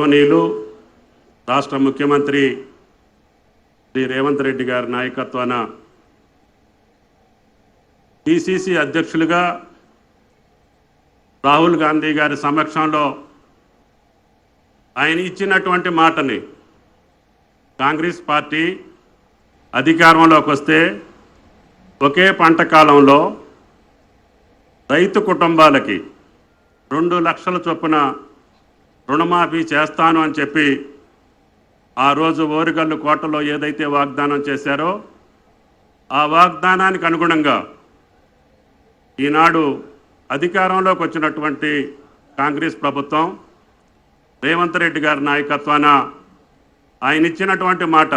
గౌరవనీయులు రాష్ట్ర ముఖ్యమంత్రి శ్రీ రేవంత్ రెడ్డి గారి నాయకత్వాన పిసిసి అధ్యక్షులుగా రాహుల్ గాంధీ గారి సమక్షంలో ఆయన ఇచ్చినటువంటి మాటని కాంగ్రెస్ పార్టీ అధికారంలోకి వస్తే ఒకే పంట కాలంలో రైతు కుటుంబాలకి రెండు లక్షల చొప్పున రుణమాఫీ చేస్తాను అని చెప్పి ఆ రోజు ఓరుగల్లు కోటలో ఏదైతే వాగ్దానం చేశారో ఆ వాగ్దానానికి అనుగుణంగా ఈనాడు అధికారంలోకి వచ్చినటువంటి కాంగ్రెస్ ప్రభుత్వం రేవంత్ రెడ్డి గారి నాయకత్వాన ఆయన ఇచ్చినటువంటి మాట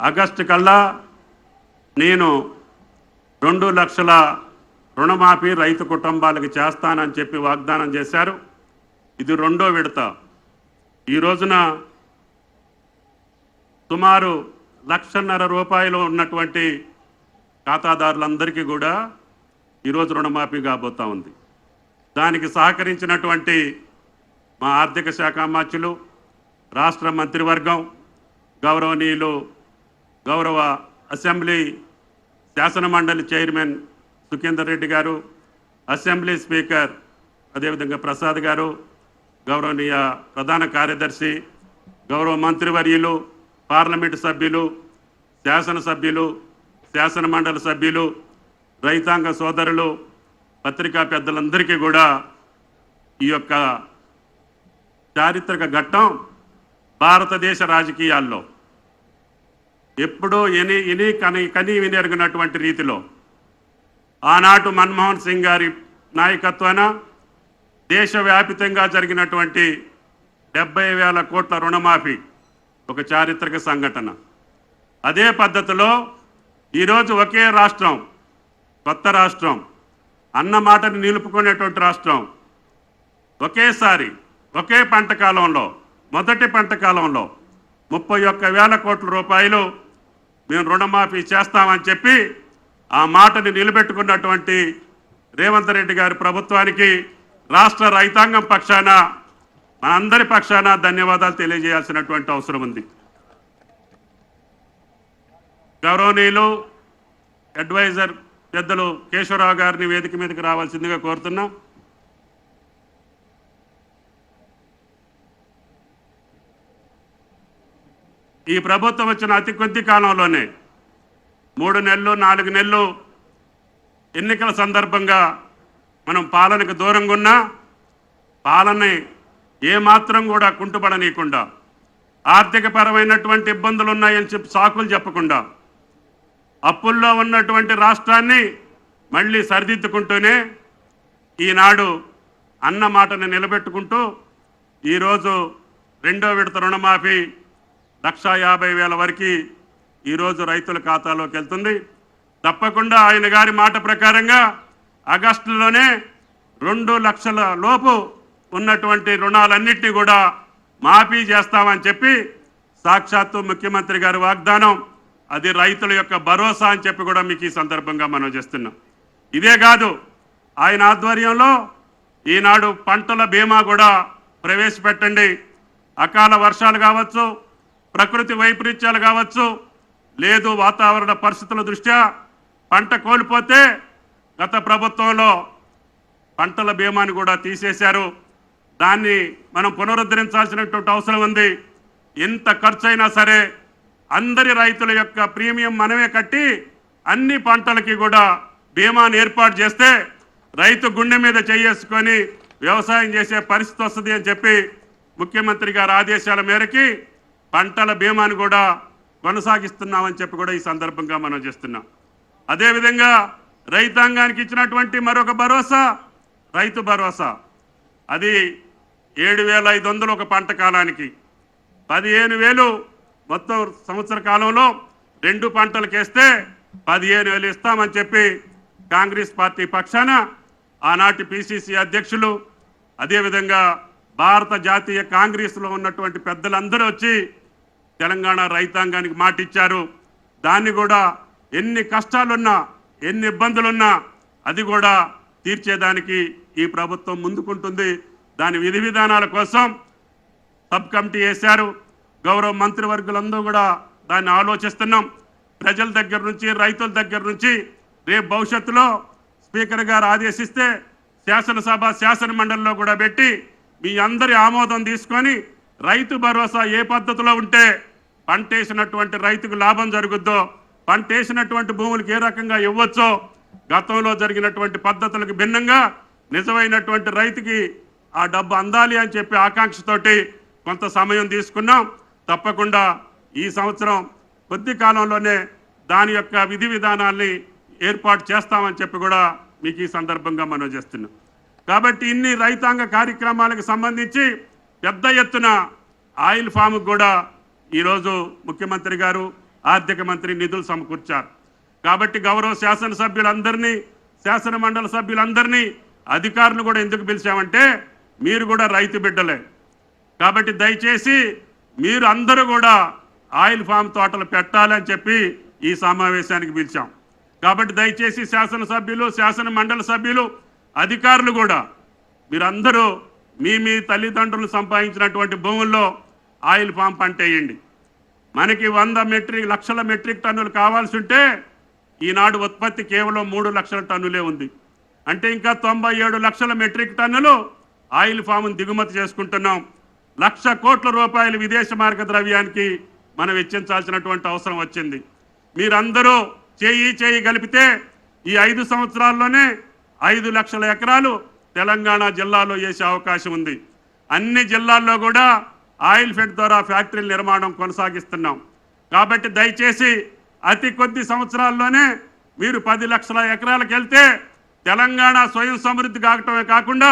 ఆగస్టు కల్లా నేను రెండు లక్షల రుణమాఫీ రైతు కుటుంబాలకు చేస్తానని చెప్పి వాగ్దానం చేశారు. ఇది రెండో విడత. ఈ రోజున సుమారు లక్షన్నర రూపాయలు ఉన్నటువంటి ఖాతాదారులందరికీ కూడా ఈరోజు రుణమాఫీ కాబోతా ఉంది. దానికి సహకరించినటువంటి మా ఆర్థిక శాఖ అమాత్యులు రాష్ట్ర మంత్రివర్గం గౌరవనీయులు గౌరవ అసెంబ్లీ శాసన మండలి చైర్మన్ సుఖేందర్ రెడ్డి గారు అసెంబ్లీ స్పీకర్ అదేవిధంగా ప్రసాద్ గారు గౌరవనీయ ప్రధాన కార్యదర్శి గౌరవ మంత్రివర్యులు పార్లమెంటు సభ్యులు శాసనసభ్యులు శాసన మండలి సభ్యులు రైతాంగ సోదరులు పత్రికా పెద్దలందరికీ కూడా ఈ యొక్క చారిత్రక ఘట్టం భారతదేశ రాజకీయాల్లో ఎప్పుడూ ఎని ఇని కని కని వినెరుగునటువంటి రీతిలో ఆనాటు మన్మోహన్ సింగ్ గారి నాయకత్వాన దేశవ్యాపితంగా జరిగినటువంటి డెబ్బై వేల కోట్ల రుణమాఫీ ఒక చారిత్రక సంఘటన. అదే పద్ధతిలో ఈరోజు ఒకే రాష్ట్రం కొత్త రాష్ట్రం అన్న మాటని నిలుపుకునేటువంటి రాష్ట్రం. ఒకేసారి ఒకే పంట కాలంలో మొదటి పంట కాలంలో ముప్పై ఒక్క వేల కోట్ల రూపాయలు మేము రుణమాఫీ చేస్తామని చెప్పి ఆ మాటని నిలబెట్టుకున్నటువంటి రేవంత్ రెడ్డి గారి ప్రభుత్వానికి రాష్ట్ర రైతాంగం పక్షాన మనందరి పక్షాన ధన్యవాదాలు తెలియజేయాల్సినటువంటి అవసరం ఉంది. గౌరవనీయులు అడ్వైజర్ పెద్దలు కేశవరావు గారిని వేదిక మీదకి రావాల్సిందిగా కోరుతున్నాం. ఈ ప్రభుత్వం వచ్చిన అతి కొద్ది కాలంలోనే మూడు నెలలు నాలుగు నెలలు ఎన్నికల సందర్భంగా మనం పాలనకు దూరంగా ఉన్నా పాలనని ఏమాత్రం కూడా కుంటుపడనీయకుండా ఆర్థిక పరమైనటువంటి ఇబ్బందులు ఉన్నాయని చెప్పి సాకులు చెప్పకుండా అప్పుల్లో ఉన్నటువంటి రాష్ట్రాన్ని మళ్ళీ సరిదిద్దుకుంటూనే ఈనాడు అన్న మాటను నిలబెట్టుకుంటూ ఈరోజు రెండో విడత రుణమాఫీ లక్షా యాభై వేల వరకు ఈరోజు రైతుల ఖాతాలోకి వెళ్తుంది. తప్పకుండా ఆయన గారి మాట ప్రకారంగా ఆగస్టులోనే రెండు లక్షల లోపు ఉన్నటువంటి రుణాలన్నింటినీ కూడా మాఫీ చేస్తామని చెప్పి సాక్షాత్తు ముఖ్యమంత్రి గారి వాగ్దానం. అది రైతుల యొక్క భరోసా అని చెప్పి కూడా మీకు ఈ సందర్భంగా మనం చేస్తున్నాం. ఇదే కాదు ఆయన ఆధ్వర్యంలో ఈనాడు పంటల బీమా కూడా ప్రవేశపెట్టండి. అకాల వర్షాలు కావచ్చు ప్రకృతి వైపరీత్యాలు కావచ్చు లేదు వాతావరణ పరిస్థితుల దృష్ట్యా పంట కోల్పోతే గత ప్రభుత్వంలో పంటల బీమాని కూడా తీసేశారు. దాన్ని మనం పునరుద్ధరించాల్సినటువంటి అవసరం ఉంది. ఎంత ఖర్చు అయినా సరే అందరి రైతుల యొక్క ప్రీమియం మనమే కట్టి అన్ని పంటలకి కూడా బీమాను ఏర్పాటు చేస్తే రైతు గుండె మీద చేసుకొని వ్యవసాయం చేసే పరిస్థితి వస్తుంది అని చెప్పి ముఖ్యమంత్రి గారి ఆదేశాల మేరకి పంటల బీమాను కూడా కొనసాగిస్తున్నామని చెప్పి కూడా ఈ సందర్భంగా మనం చేస్తున్నాం. అదేవిధంగా రైతాంగానికి ఇచ్చినటువంటి మరొక భరోసా రైతు భరోసా. అది ఏడు వేల ఐదు వందలు ఒక పంట కాలానికి. పదిహేను వేలు మొత్తం సంవత్సర కాలంలో రెండు పంటలకు వేస్తే పదిహేను వేలు ఇస్తామని చెప్పి కాంగ్రెస్ పార్టీ పక్షాన ఆనాటి పిసిసి అధ్యక్షులు అదేవిధంగా భారత జాతీయ కాంగ్రెస్లో ఉన్నటువంటి పెద్దలందరూ వచ్చి తెలంగాణ రైతాంగానికి మాట ఇచ్చారు దాన్ని కూడా ఎన్ని కష్టాలున్నా ఎన్ని ఇబ్బందులున్నా అది కూడా తీర్చేదానికి ఈ ప్రభుత్వం ముందుకుంటుంది. దాని విధి విధానాల కోసం సబ్ కమిటీ వేశారు. గౌరవ మంత్రివర్గులందరూ కూడా దాన్ని ఆలోచిస్తున్నాం. ప్రజల దగ్గర నుంచి రైతుల దగ్గర నుంచి రేపు భవిష్యత్తులో స్పీకర్ గారు ఆదేశిస్తే శాసనసభ శాసన మండలిలో కూడా పెట్టి మీ అందరి ఆమోదం తీసుకొని రైతు భరోసా ఏ పద్ధతిలో ఉంటే పంటేసినటువంటి రైతుకు లాభం జరుగుద్దో పంటేసినటువంటి భూములకు ఏ రకంగా ఇవ్వచ్చో గతంలో జరిగినటువంటి పద్ధతులకు భిన్నంగా నిజమైనటువంటి రైతుకి ఆ డబ్బు అందాలి అని చెప్పి ఆకాంక్షతోటి కొంత సమయం తీసుకున్నాం. తప్పకుండా ఈ సంవత్సరం కొద్ది కాలంలోనే దాని యొక్క విధి విధానాల్ని ఏర్పాటు చేస్తామని చెప్పి కూడా మీకు ఈ సందర్భంగా మనం చేస్తున్నాం. కాబట్టి ఇన్ని రైతాంగ కార్యక్రమాలకు సంబంధించి పెద్ద ఎత్తున ఆయిల్ ఫామ్కు కూడా ఈరోజు ముఖ్యమంత్రి గారు ఆర్థిక మంత్రి నిధులు సమకూర్చారు. కాబట్టి గౌరవ శాసనసభ్యులందరినీ శాసన మండలి సభ్యులందరినీ అధికారులు కూడా ఎందుకు పిలిచామంటే మీరు కూడా రైతు బిడ్డలే. కాబట్టి దయచేసి మీరు అందరూ కూడా ఆయిల్ ఫామ్ తోటలు పెట్టాలని చెప్పి ఈ సమావేశానికి పిలిచాం. కాబట్టి దయచేసి శాసనసభ్యులు శాసన మండలి సభ్యులు అధికారులు కూడా మీరందరూ మీ మీ తల్లిదండ్రులు సంపాదించినటువంటి భూముల్లో ఆయిల్ ఫామ్ పంట వేయండి మనకి వంద మెట్రిక్ లక్షల మెట్రిక్ టన్నులు కావాల్సి ఉంటే ఈనాడు ఉత్పత్తి కేవలం మూడు లక్షల టన్నులే ఉంది. అంటే ఇంకా తొంభై ఏడు లక్షల మెట్రిక్ టన్నులు ఆయిల్ ఫామ్ను దిగుమతి చేసుకుంటున్నాం. లక్ష కోట్ల రూపాయలు విదేశ మార్గ ద్రవ్యానికి మనం వెచ్చించాల్సినటువంటి అవసరం వచ్చింది. మీరందరూ చేయి చేయి కలిపితే ఈ ఐదు సంవత్సరాల్లోనే ఐదు లక్షల ఎకరాలు తెలంగాణ జిల్లాలో వేసే అవకాశం ఉంది. అన్ని జిల్లాల్లో కూడా ఆయిల్ ఫెడ్ ద్వారా ఫ్యాక్టరీల నిర్మాణం కొనసాగిస్తున్నాం. కాబట్టి దయచేసి అతి కొద్ది సంవత్సరాల్లోనే మీరు పది లక్షల ఎకరాలకు వెళ్తే తెలంగాణ స్వయం సమృద్ధి కావటమే కాకుండా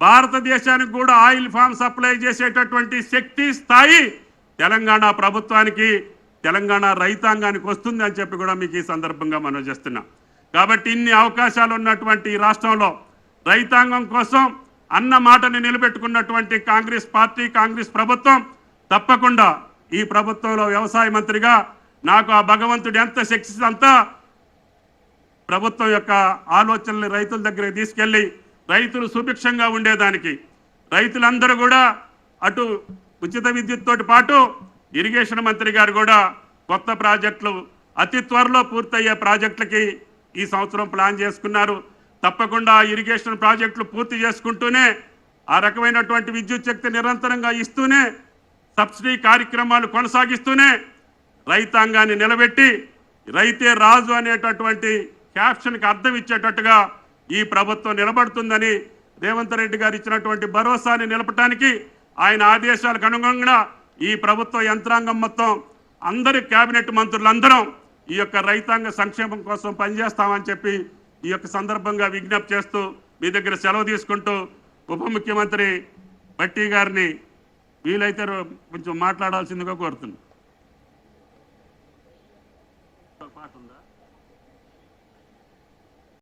భారతదేశానికి కూడా ఆయిల్ ఫామ్ సప్లై చేసేటటువంటి శక్తి స్థాయి తెలంగాణ ప్రభుత్వానికి తెలంగాణ రైతాంగానికి వస్తుంది అని చెప్పి కూడా మీకు ఈ సందర్భంగా మనం చేస్తున్నాం. కాబట్టి ఇన్ని అవకాశాలు ఉన్నటువంటి రాష్ట్రంలో రైతాంగం కోసం అన్న మాటని నిలబెట్టుకున్నటువంటి కాంగ్రెస్ పార్టీ కాంగ్రెస్ ప్రభుత్వం తప్పకుండా ఈ ప్రభుత్వంలో వ్యవసాయ మంత్రిగా నాకు ఆ భగవంతుడు ఎంత శక్తి అంతా ప్రభుత్వం యొక్క ఆలోచనల్ని రైతుల దగ్గరికి తీసుకెళ్ళి రైతులు సుభిక్షంగా ఉండేదానికి. రైతులందరూ కూడా అటు ఉచిత విద్యుత్తో పాటు ఇరిగేషన్ మంత్రి గారు కూడా కొత్త ప్రాజెక్టులు అతి త్వరలో పూర్తయ్యే ప్రాజెక్టులకి ఈ సంవత్సరం ప్లాన్ చేసుకున్నారు. తప్పకుండా ఇరిగేషన్ ప్రాజెక్టులు పూర్తి చేసుకుంటూనే ఆ రకమైనటువంటి విద్యుత్ శక్తి నిరంతరంగా ఇస్తూనే సబ్సిడీ కార్యక్రమాలు కొనసాగిస్తూనే రైతాంగాన్ని నిలబెట్టి రైతే రాజు అనేటటువంటి క్యాప్షన్కి అర్థం ఇచ్చేటట్టుగా ఈ ప్రభుత్వం నిలబడుతుందని రేవంత్ రెడ్డి గారు ఇచ్చినటువంటి భరోసాని నిలపటానికి ఆయన ఆదేశాలకు అనుగుణంగా ఈ ప్రభుత్వ యంత్రాంగం మొత్తం అందరి కేబినెట్ మంత్రులందరం ఈ యొక్క రైతాంగ సంక్షేమం కోసం పనిచేస్తామని చెప్పి ఈ యొక్క సందర్భంగా విజ్ఞప్తి చేస్తూ మీ దగ్గర సెలవు తీసుకుంటూ ఉప ముఖ్యమంత్రి భట్టి గారిని వీలైతే కొంచెం మాట్లాడాల్సిందిగా కోరుతున్నాను